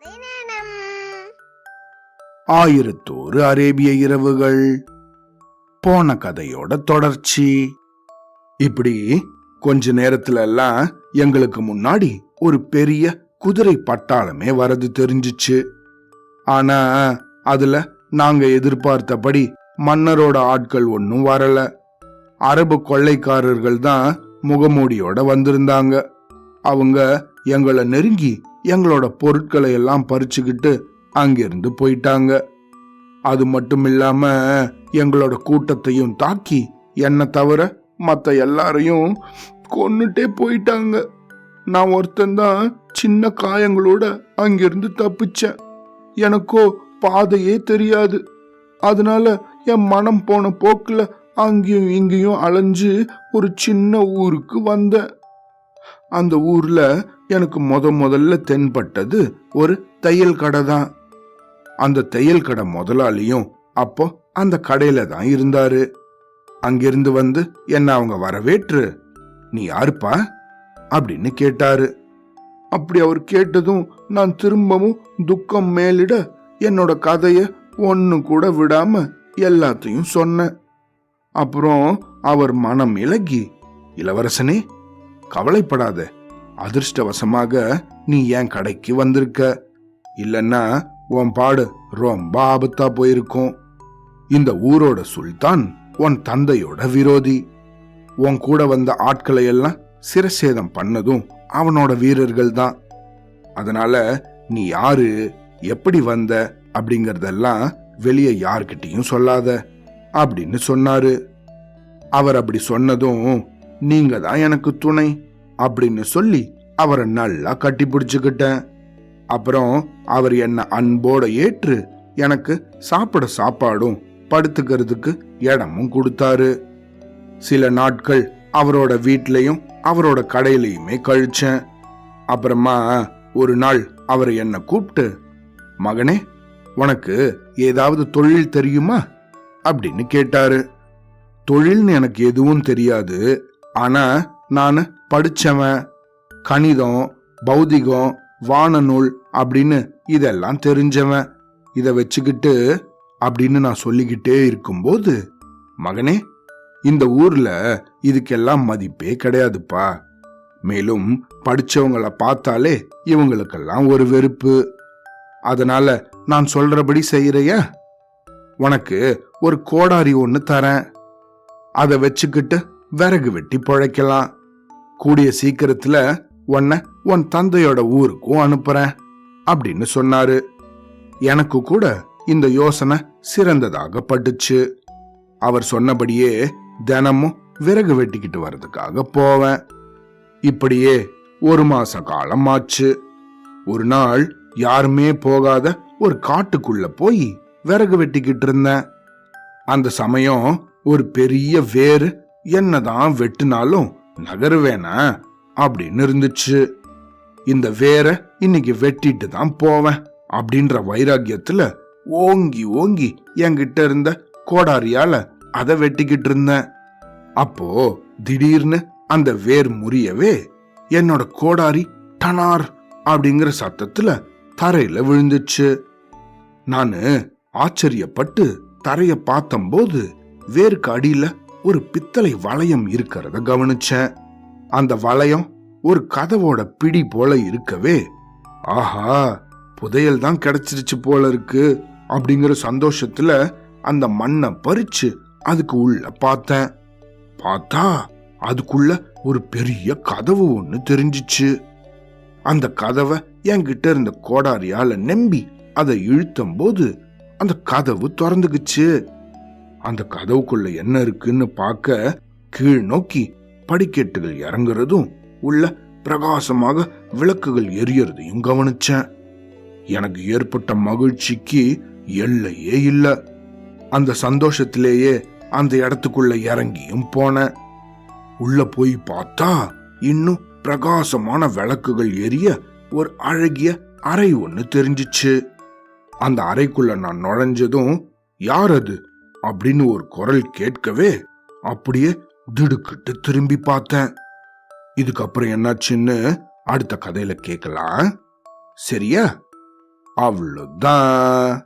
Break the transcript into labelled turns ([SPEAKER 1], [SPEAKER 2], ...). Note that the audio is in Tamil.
[SPEAKER 1] கதை
[SPEAKER 2] ஆயிரத்தோரு அரேபிய இரவுகள். போன கதையோட தொடர்ச்சி. இப்படி கொஞ்ச நேரத்துல எல்லாம் எங்களுக்கு முன்னாடி ஒரு பெரிய குதிரை பட்டாளமே வரது தெரிஞ்சுச்சு. ஆனா அதுல நாங்க எதிர்பார்த்தபடி மன்னரோட ஆட்கள் ஒன்னும் வரல. அரபு கொள்ளைக்காரர்கள் தான் முகமூடியோட வந்திருந்தாங்க. அவங்க எங்களை நெருங்கி எங்களோட பொருட்களை எல்லாம் பறிச்சுக்கிட்டு அங்கிருந்து போயிட்டாங்க. அது மட்டும் இல்லாம எங்களோட கூட்டத்தையும் தாக்கி என்னை தவிர மற்ற எல்லாரையும் கொன்னுட்டே போயிட்டாங்க. நான் ஒருத்தன்தான் சின்ன காயங்களோட அங்கிருந்து தப்பிச்சேன். எனக்கோ பாதையே தெரியாது. அதனால என் மனம் போன போக்குல அங்கேயும் இங்கேயும் அலைஞ்சு ஒரு சின்ன ஊருக்கு வந்தேன். அந்த ஊர்ல எனக்கு முத முதல்ல தென்பட்டது ஒரு தையல் கடை தான். அந்த தையல் கடை முதலாளியும் அப்போ அந்த கடையில தான் இருந்தாரு. அங்கிருந்து வந்து என்ன அவங்க வரவேற்று நீ யாருப்பா? அப்படின்னு கேட்டாரு. அப்படி அவர் கேட்டதும் நான் திரும்பவும் துக்கம் மேலிட என்னோட கதைய ஒன்னு கூட விடாம எல்லாத்தையும் சொன்னேன். அப்புறம் அவர் மனம் இலகி இளவரசனே கவலைப்படாத. அதிர்ஷ்டவசமாக நீ என் கடைக்கு வந்திருக்க. இல்லைன்னா உன் பாடு ரொம்ப ஆபத்தா போயிருக்கும். இந்த ஊரோட சுல்தான் உன் தந்தையோட விரோதி. உன் கூட வந்த ஆட்களை எல்லாம் சிரசேதம் பண்ணதும் அவனோட வீரர்கள் தான். அதனால நீ யாரு எப்படி வந்த அப்படிங்கறதெல்லாம் வெளியே யார்கிட்டையும் சொல்லாத அப்படின்னு சொன்னாரு. அவர் அப்படி சொன்னதும் நீங்க தான் எனக்கு துணை அப்படின்னு சொல்லி அவரை நல்லா கட்டி பிடிச்சுக்கிட்டேன். அப்புறம் அவர் என்ன அன்போட ஏற்று எனக்கு சாப்பிட சாப்பாடும் படுத்துக்கிறதுக்கு இடமும் கொடுத்தாரு. சில நாட்கள் அவரோட வீட்லையும் அவரோட கடையிலையுமே கழிச்சேன். அப்புறமா ஒரு நாள் அவர் என்னை கூப்பிட்டு மகனே உனக்கு ஏதாவது தொழில் தெரியுமா? அப்படின்னு கேட்டாரு. தொழில்னு எனக்கு எதுவும் தெரியாது. ஆனா நான் படிச்சவன் கணிதம் பௌதிகம் வானநூல் அப்படின்னு இதெல்லாம் தெரிஞ்சவன். இதை வச்சுக்கிட்டு அப்படின்னு நான் சொல்லிக்கிட்டே இருக்கும்போது மகனே இந்த ஊர்ல இதுக்கெல்லாம் மதிப்பே கிடையாதுப்பா. மேலும் படிச்சவங்கள பார்த்தாலே இவங்களுக்கெல்லாம் ஒரு வெறுப்பு. அதனால நான் சொல்றபடி செய்யறையா? உனக்கு ஒரு கோடாரி ஒன்று தரேன். அதை வச்சுக்கிட்டு விறகு வெட்டி பிழைக்கலாம். கூடிய சீக்கிரத்துல உன்னை உன் தந்தையோட ஊருக்கும் அனுப்புறேன் அப்படின்னு சொன்னாரு. எனக்கு கூட இந்த யோசனை சிறந்ததாக பட்டுச்சு. அவர் சொன்னபடியே தினமும் விறகு வெட்டிக்கிட்டு வர்றதுக்காக போவேன். இப்படியே ஒரு மாச காலம் ஆச்சு. ஒரு நாள் யாருமே போகாத ஒரு காட்டுக்குள்ள போய் விறகு வெட்டிக்கிட்டு இருந்தேன். அந்த சமயம் ஒரு பெரிய வேறு என்னதான் வெட்டினாலும் நகருவேனா? அப்படின்னு இருந்துச்சு. இந்த வேரை இன்னைக்கு வெட்டிட்டு தான் போவேன் அப்படின்ற வைராக்கியத்துல ஓங்கி ஓங்கி என்கிட்ட இருந்த கோடாரியால அதை வெட்டிக்கிட்டு இருந்தேன். அப்போ திடீர்னு அந்த வேர் முறியவே என்னோட கோடாரி டனார் அப்படிங்கிற சத்தத்துல தரையில விழுந்துச்சு. நானு ஆச்சரியப்பட்டு தரைய பார்த்தம்போது வேருக்கு அடியில ஒரு பித்தளை வளையம் இருக்கிறத கவனிச்சேன் அந்த வளையம் ஒரு கதவோட பிடி போல இருக்கவே. ஆஹா புதையல் தான் கிடைச்சிருச்சு போல இருக்கு அப்படிங்கிற சந்தோஷத்துல அந்த மண்ணை பறிச்சு அதுக்கு உள்ள பார்த்தேன். பார்த்தா அதுக்குள்ள ஒரு பெரிய கதவு ஒண்ணு தெரிஞ்சிச்சு. அந்த கதவை என்கிட்ட இருந்த கோடாரியால நம்பி அதை இழுத்தும் போது அந்த கதவு திறந்துக்குச்சு அந்த கதவுக்குள்ள என்ன இருக்குன்னு பார்க்க கீழ் நோக்கி படிக்கட்டுகள் இறங்குறதும் உள்ள பிரகாசமாக விளக்குகள் எரியறதையும் கவனிச்சேன். எனக்கு ஏற்பட்ட மகிழ்ச்சிக்கு எல்லையே இல்ல. அந்த சந்தோஷத்திலேயே அந்த இடத்துக்குள்ள இறங்கியும் போனேன். உள்ள போய் பார்த்தா இன்னும் பிரகாசமான விளக்குகள் எரிய ஒரு அழகிய அறை ஒன்று தெரிஞ்சிச்சு. அந்த அறைக்குள்ள நான் நுழைஞ்சதும் யார் அது? அப்படின்னு ஒரு குரல் கேட்கவே அப்படியே திடுக்கிட்டு திரும்பி பார்த்தேன். இதுக்கப்புறம் என்னாச்சுன்னு அடுத்த கதையில கேட்கலாம். சரியா? அவ்வளோதான்